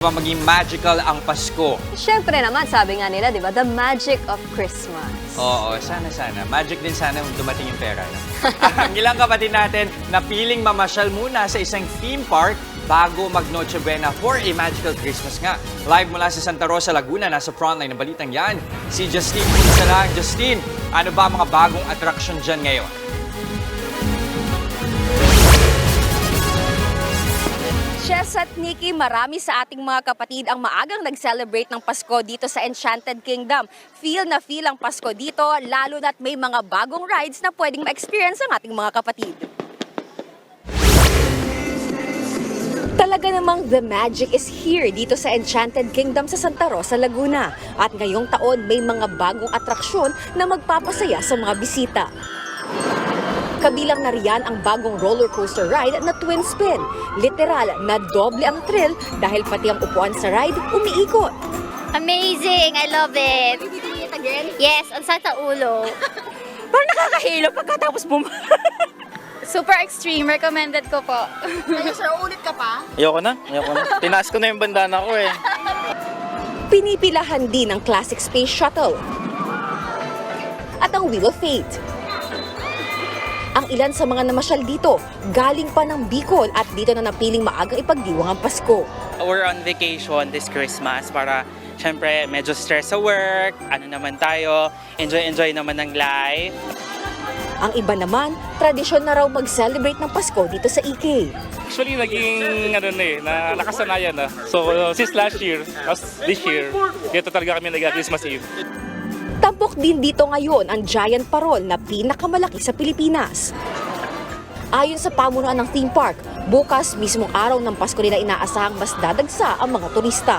ba maging magical ang Pasko? Siyempre naman, sabi nga nila, di ba, the magic of Christmas. Oo, sana sana. Magic din sana kung dumating yung pera. No? ang ilang kapatid natin na piling mamasyal muna sa isang theme park bago mag Noche Buena for a magical Christmas nga. Live mula sa Santa Rosa, Laguna, nasa frontline ng balitang yan, si Justine Punsalang. Justine, ano ba mga bagong attraction dyan ngayon? Chess at Nikki, marami sa ating mga kapatid ang maagang nag-celebrate ng Pasko dito sa Enchanted Kingdom. Feel na feel ang Pasko dito, lalo na't may mga bagong rides na pwedeng ma-experience ang ating mga kapatid. Talaga namang the magic is here dito sa Enchanted Kingdom sa Santa Rosa, Laguna. At ngayong taon may mga bagong atraksyon na magpapasaya sa mga bisita. Kabilang na riyan ang bagong roller coaster ride na Twin Spin. Literal na doble ang thrill dahil pati ang upuan sa ride umiikot. Amazing! I love it! Yes, ang sa ulo. Parang nakakahilo pagkatapos bum... Super extreme. Recommended ko po. Ayoko na, ayoko na. Tinaas ko na yung bandana ko eh. Pinipilahan din ang Classic Space Shuttle at ang Wheel of Fate. Ang ilan sa mga namasyal dito, galing pa ng Bicol at dito na napiling maagang ipagdiwang ang Pasko. We're on vacation this Christmas para syempre medyo stress sa work, ano naman tayo, enjoy-enjoy naman ng life. Ang iba naman, tradisyon na raw mag-celebrate ng Pasko dito sa EK. Actually, naging ano na eh, na nakasanayan na. So, uh, since last year, as this year, dito talaga kami nag-Christmas Eve. Tampok din dito ngayon ang giant parol na pinakamalaki sa Pilipinas. Ayon sa pamunuan ng theme park, bukas mismong araw ng Pasko nila inaasahang mas dadagsa ang mga turista.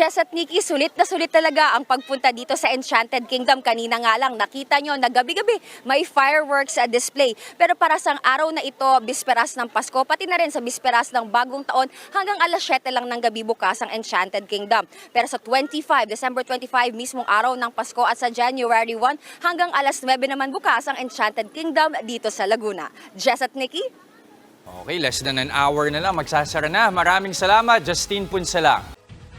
Jess at Nikki, sulit na sulit talaga ang pagpunta dito sa Enchanted Kingdom. Kanina nga lang, nakita nyo na gabi-gabi may fireworks sa display. Pero para sa araw na ito, bisperas ng Pasko, pati na rin sa bisperas ng bagong taon, hanggang alas 7 lang ng gabi bukas ang Enchanted Kingdom. Pero sa 25, December 25, mismong araw ng Pasko at sa January 1, hanggang alas 9 naman bukas ang Enchanted Kingdom dito sa Laguna. Jess at Nikki? Okay, less than an hour na lang. Magsasara na. Maraming salamat, Justine Punsalang.